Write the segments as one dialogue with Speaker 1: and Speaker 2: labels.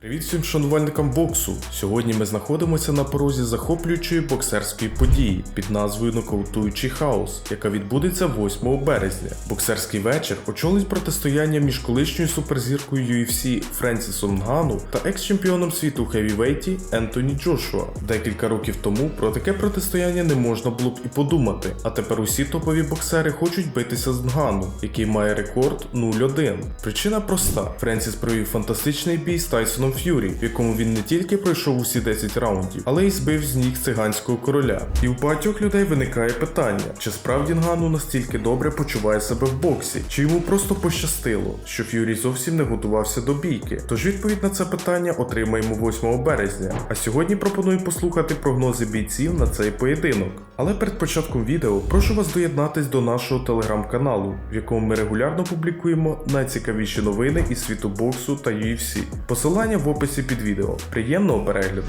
Speaker 1: Привіт всім шанувальникам боксу. Сьогодні ми знаходимося на порозі захоплюючої боксерської події під назвою Нокаутуючий хаос, яка відбудеться 8 березня. Боксерський вечір очолить протистояння між колишньою суперзіркою UFC Френсісом Нгану та екс-чемпіоном світу хевівейті Ентоні Джошуа. Декілька років тому про таке протистояння не можна було б і подумати. А тепер усі топові боксери хочуть битися з Нгану, який має рекорд 0-1. Причина проста: Френсіс провів фантастичний бій з Тайсоном Ф'юрі, в якому він не тільки пройшов усі 10 раундів, але й збив з ніг циганського короля. І у багатьох людей виникає питання: чи справді Нгану настільки добре почуває себе в боксі, чи йому просто пощастило, що Ф'юрі зовсім не готувався до бійки. Тож відповідь на це питання отримаємо 8 березня. А сьогодні пропоную послухати прогнози бійців на цей поєдинок. Але перед початком відео прошу вас доєднатись до нашого телеграм-каналу, в якому ми регулярно публікуємо найцікавіші новини із світу боксу та UFC. Посилання в описі під відео. Приємного перегляду!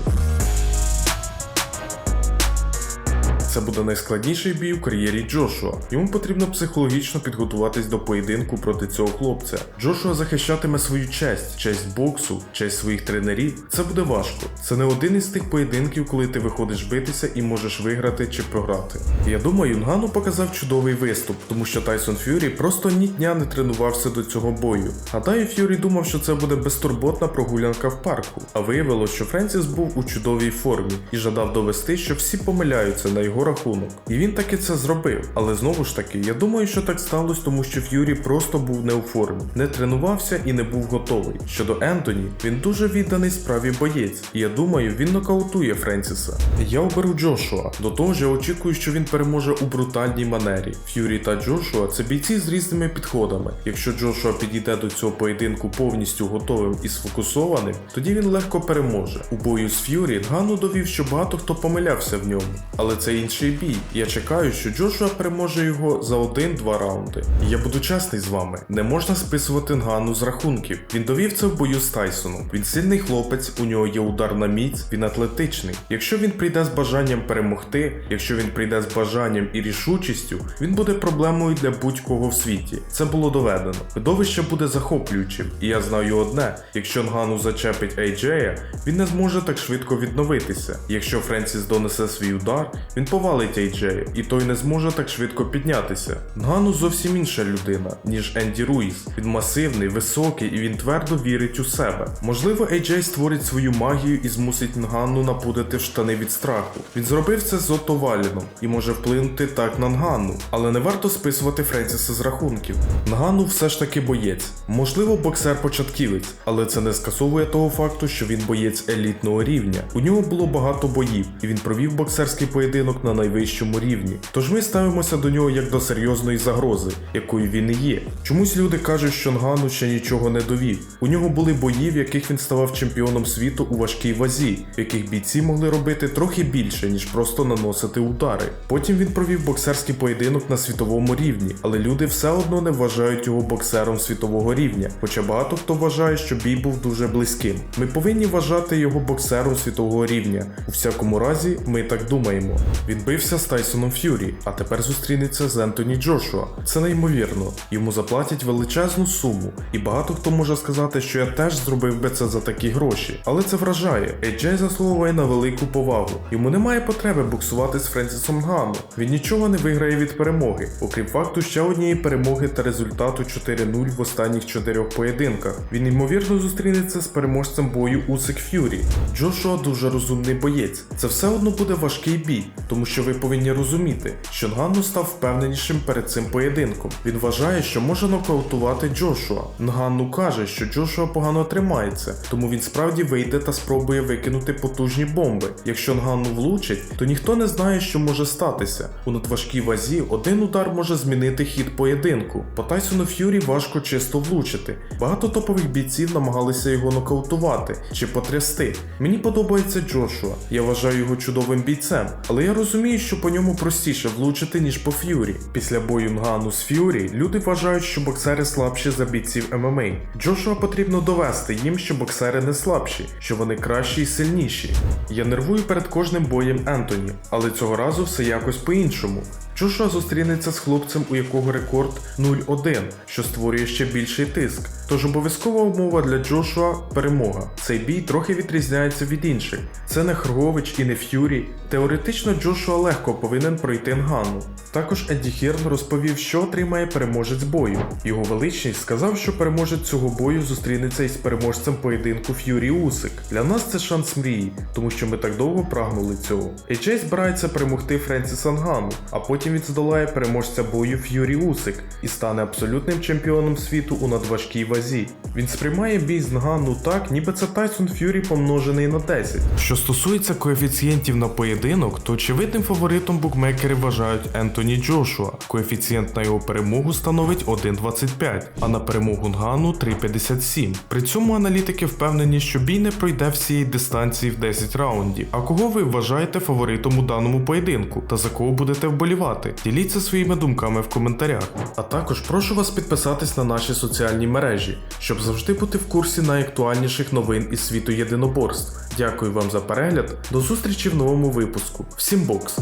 Speaker 1: Це буде найскладніший бій у кар'єрі Джошуа. Йому потрібно психологічно підготуватись до поєдинку проти цього хлопця. Джошуа захищатиме свою честь, честь боксу, честь своїх тренерів. Це буде важко. Це не один із тих поєдинків, коли ти виходиш битися і можеш виграти чи програти. Я думаю, Нгану показав чудовий виступ, тому що Тайсон Ф'юрі просто ні дня не тренувався до цього бою. Гадаю, Ф'юрі думав, що це буде безтурботна прогулянка в парку, а виявилось, що Френсіс був у чудовій формі і жадав довести, що всі помиляються на його рахунок. І він таки це зробив. Але знову ж таки, я думаю, що так сталося, тому що Ф'юрі просто був не у формі, не тренувався і не був готовий. Щодо Ентоні, він дуже відданий справі боєць, і я думаю, він нокаутує Френсіса. Я оберу Джошуа. До того ж, я очікую, що він переможе у брутальній манері. Ф'юрі та Джошуа це бійці з різними підходами. Якщо Джошуа підійде до цього поєдинку повністю готовим і сфокусованим, тоді він легко переможе. У бою з Ф'юрі Гану довів, що багато хто помилявся в ньому. Але це інший бій. Я чекаю, що Джошуа переможе його за один-два раунди. Я буду чесний з вами, не можна списувати Нгану з рахунків. Він довів це в бою з Тайсоном. Він сильний хлопець, у нього є удар на міць, він атлетичний. Якщо він прийде з бажанням перемогти, якщо він прийде з бажанням і рішучістю, він буде проблемою для будь-кого в світі. Це було доведено. Видовище буде захоплюючим, і я знаю одне: якщо Нгану зачепить Ейджея, він не зможе так швидко відновитися. Якщо Френсіс донесе свій удар, він повалить Ейджея, і той не зможе так швидко піднятися. Нгану зовсім інша людина, ніж Енді Руїс. Він масивний, високий і він твердо вірить у себе. Можливо, Ейджей створить свою магію і змусить Нгану напудити в штани від страху. Він зробив це з Отто Валіном і може вплинути так на Нгану, але не варто списувати Френсіса з рахунків. Нгану все ж таки боєць. Можливо, боксер-початківець, але це не скасовує того факту, що він боєць елітного рівня. У нього було багато боїв, і він провів боксерський поєдинок на найвищому рівні. Тож ми ставимося до нього як до серйозної загрози, якою він і є. Чомусь люди кажуть, що Нгану ще нічого не довів. У нього були бої, в яких він ставав чемпіоном світу у важкій вазі, в яких бійці могли робити трохи більше, ніж просто наносити удари. Потім він провів боксерський поєдинок на світовому рівні, але люди все одно не вважають його боксером світового рівня, хоча багато хто вважає, що бій був дуже близьким. Ми повинні вважати його боксером світового рівня. У всякому разі, ми так думаємо. Він бився з Тайсоном Ф'юрі, а тепер зустрінеться з Ентоні Джошуа. Це неймовірно. Йому заплатять величезну суму, і багато хто може сказати, що я теж зробив би це за такі гроші. Але це вражає. Ейджей заслуговує на велику повагу. Йому немає потреби боксувати з Френсісом Гану. Він нічого не виграє від перемоги, окрім факту ще однієї перемоги та результату 4-0 в останніх чотирьох поєдинках. Він ймовірно зустрінеться з переможцем бою Усик Ф'юрі. Джошуа дуже розумний боєць. Це все одно буде важкий бій, тому що ви повинні розуміти, що Нгану став впевненішим перед цим поєдинком. Він вважає, що може нокаутувати Джошуа. Нгану каже, що Джошуа погано тримається, тому він справді вийде та спробує викинути потужні бомби. Якщо Нгану влучить, то ніхто не знає, що може статися. У надважкій вазі один удар може змінити хід поєдинку. По Тайсону Ф'юрі важко чисто влучити. Багато топових бійців намагалися його нокаутувати чи потрясти. Мені подобається Джошуа. Я вважаю його чудовим бійцем, але я розумію, що по ньому простіше влучити, ніж по Ф'юрі. Після бою Нгану з Ф'юрі люди вважають, що боксери слабші за бійців ММА. Джошуа потрібно довести їм, що боксери не слабші, що вони кращі і сильніші. Я нервую перед кожним боєм Ентоні, але цього разу все якось по-іншому. Джошуа зустрінеться з хлопцем, у якого рекорд 0-1, що створює ще більший тиск. Тож обов'язкова умова для Джошуа перемога. Цей бій трохи відрізняється від інших. Це не Хргович і не Ф'юрі. Теоретично Джошуа легко повинен пройти Нгану. Також Едді Хірн розповів, що отримає переможець бою. Його величність сказав, що переможець цього бою зустрінеться із переможцем поєдинку Ф'юрі Усик. Для нас це шанс мрії, тому що ми так довго прагнули цього. AJ збирається перемогти Френсіса Нгану, а потім він здолає переможця бою Ф'юрі Усик і стане абсолютним чемпіоном світу у надважкій вазі. Він сприймає бій з Нгану так, ніби це Тайсон Ф'юрі помножений на 10. Що стосується коефіцієнтів на поєдинок, то очевидним фаворитом букмекери вважають Ентоні Джошуа. Коефіцієнт на його перемогу становить 1,25, а на перемогу Нгану 3,57. При цьому аналітики впевнені, що бій не пройде всієї дистанції в 10 раундів. А кого ви вважаєте фаворитом у даному поєдинку та за кого будете вболівати? Діліться своїми думками в коментарях. А також прошу вас підписатись на наші соціальні мережі, щоб завжди бути в курсі найактуальніших новин із світу єдиноборств. Дякую вам за перегляд. До зустрічі в новому випуску. Всім бокс!